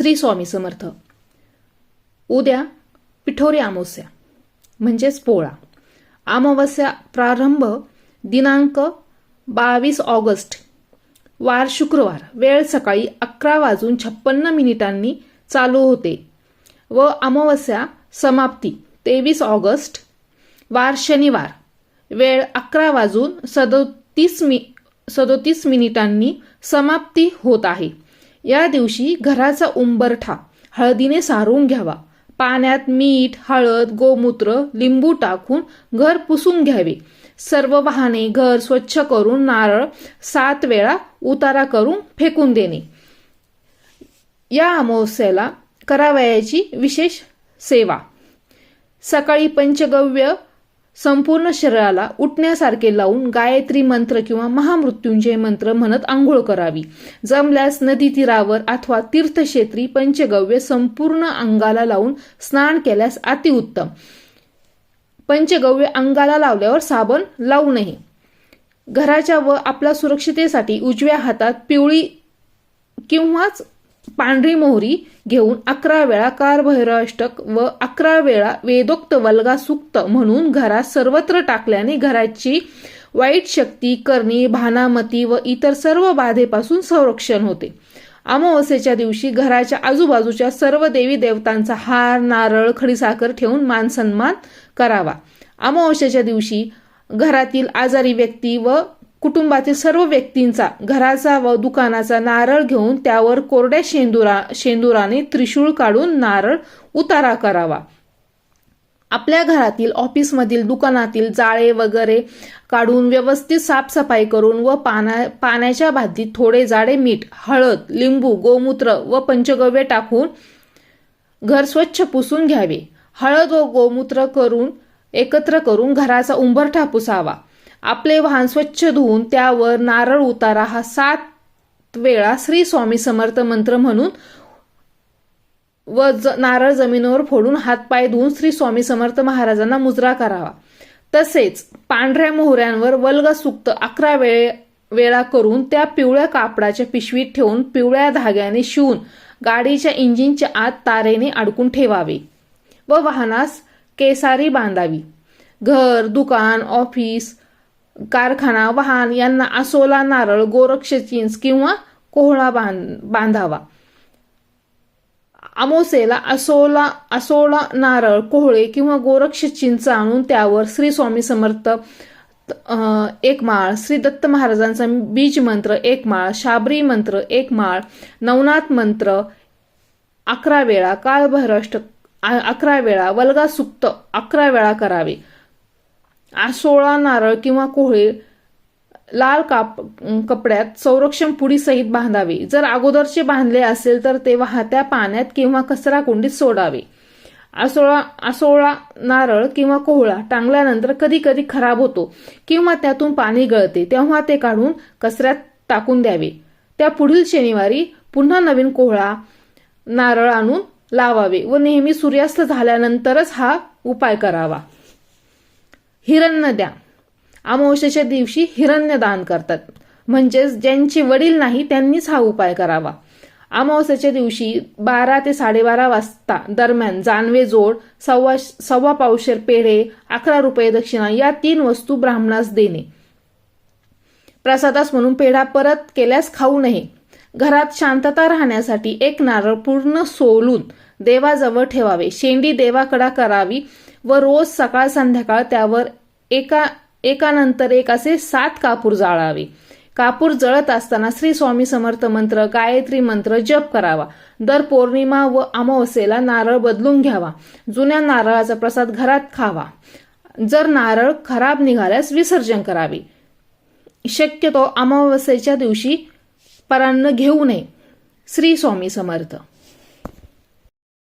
श्री स्वामी समर्थ. उद्या पिठोरी अमावस्या म्हणजेच पोळा. अमावस्या प्रारंभ दिनांक बावीस ऑगस्ट वार शुक्रवार वेळ सकाळी अकरा वाजून छप्पन्न मिनिटांनी चालू होते व अमावस्या समाप्ती तेवीस ऑगस्ट वार शनिवार वेळ अकरा वाजून सदोतीस मि सदोतीस मिनिटांनी समाप्ती होत आहे. या दिवशी घराचा उंबरठा हळदीने सारून घ्यावा. पाण्यात मीठ हळद गोमूत्र लिंबू टाकून घर पुसून घ्यावे. सर्व वाहने घर स्वच्छ करून नारळ सात वेळा उतारा करून फेकून देणे. या अमावस्याला करावयाची विशेष सेवा. सकाळी पंचगव्य संपूर्ण शरीराला उठण्यासारखे लावून गायत्री मंत्र किंवा महामृत्युंजय मंत्र म्हणत आंघोळ करावी. जमल्यास नदी तीरावर अथवा तीर्थक्षेत्री पंचगव्य संपूर्ण अंगाला लावून स्नान केल्यास अतिउत्तम पंचगव्य अंगाला लावल्यावर साबण लावू नये. घराच्या व आपल्या सुरक्षितेसाठी उजव्या हातात पिवळी किंवाच पांढरी मोहरी घेऊन अकरा वेळा कारभैराष्टक व अकरा वेळा वेदोक्त वल्गा सुक्त म्हणून घरात सर्वत्र टाकल्याने घराची वाईट शक्ती करणी भानामती व इतर सर्व बाधेपासून संरक्षण होते. अमावस्येच्या दिवशी घराच्या आजूबाजूच्या सर्व देवी देवतांचा हार नारळ खडीसाखर ठेवून मानसन्मान करावा. अमावस्येच्या दिवशी घरातील आजारी व्यक्ती व कुटुंबातील सर्व व्यक्तींचा घराचा व दुकानाचा नारळ घेऊन त्यावर कोरड्या शेंदुरा शेंदुराने त्रिशूळ काढून नारळ उतारा करावा. आपल्या घरातील ऑफिसमधील दुकानातील जाळे वगैरे काढून व्यवस्थित साफसफाई करून व पाना पाण्याच्या भातीत थोडे जाडे मीठ हळद लिंबू गोमूत्र व पंचगव्य टाकून घर स्वच्छ पुसून घ्यावे. हळद व गोमूत्र करून एकत्र करून घराचा उंबरठा पुसावा. आपले वाहन स्वच्छ धुवून त्यावर नारळ उतारा हा सात वेळा श्री स्वामी समर्थ मंत्र म्हणून व ज नारळ जमिनीवर फोडून हातपाय धुवून श्री स्वामी समर्थ महाराजांना मुजरा करावा. तसेच पांढऱ्या मोहऱ्यांवर वल्ग सुक्त अकरा वेळे वेळा करून त्या पिवळ्या कापडाच्या पिशवीत ठेवून पिवळ्या धाग्याने शिवून गाडीच्या इंजिनच्या आत तारेने अडकून ठेवावे व वाहनास केसारी बांधावी. घर दुकान ऑफिस कारखाना वाहन यांना आसोला नारळ गोरक्ष चिंच किंवा कोहळा बांध बांधावा. अमोसेला असोला असोळा नारळ कोहळे किंवा गोरक्ष चिंच आणून त्यावर श्री स्वामी समर्थ एक माळ श्री दत्त महाराजांचा बीज मंत्र एक माळ शाबरी मंत्र एक माळ नवनाथ मंत्र अकरा वेळा काळभरष्ट अकरा वेळा वल्गा सुक्त अकरा वेळा करावे. आसोळा नारळ किंवा कोहळे लाल काप कपड्यात संरक्षण पुडीसहित बांधावे. जर अगोदरचे बांधले असेल तर ते वाहत्या पाण्यात किंवा कचरा कुंडीत सोडावे. आसोळा आसोळा नारळ किंवा कोहळा टांगल्यानंतर कधी कधी खराब होतो किंवा त्यातून पाणी गळते तेव्हा ते काढून कचऱ्यात टाकून द्यावे. त्या पुढील शनिवारी पुन्हा नवीन कोहळा नारळ आणून लावावे व नेहमी सूर्यास्त झाल्यानंतरच हा उपाय करावा. हिरण्य द्या. अमावस्येच्या दिवशी हिरण्य दान करतात. म्हणजेच ज्यांचे वडील नाही त्यांनीच हा उपाय करावा. अमावस्येच्या दिवशी बारा ते साडेबारा वाजता दरम्यान जानवे जोड सव्वा सव्वा पावशेर पेढे अकरा रुपये दक्षिणा या तीन वस्तू ब्राह्मणास देणे. प्रसादास म्हणून पेढा परत केल्यास खाऊ नये. घरात शांतता राहण्यासाठी एक नारळ पूर्ण सोलून देवाजवळ ठेवावे. शेंडी देवाकडा करावी. व रोज सकाळ संध्याकाळ त्यावर एका एकानंतर एक असे सात कापूर जाळावे. कापूर जळत असताना श्री स्वामी समर्थ मंत्र गायत्री मंत्र जप करावा. दर पौर्णिमा व अमावस्येला नारळ बदलून घ्यावा. जुन्या नारळाचा प्रसाद घरात खावा. जर नारळ खराब निघाल्यास विसर्जन करावे. शक्यतो अमावस्येच्या दिवशी परान्न घेऊ नये. श्री स्वामी समर्थ.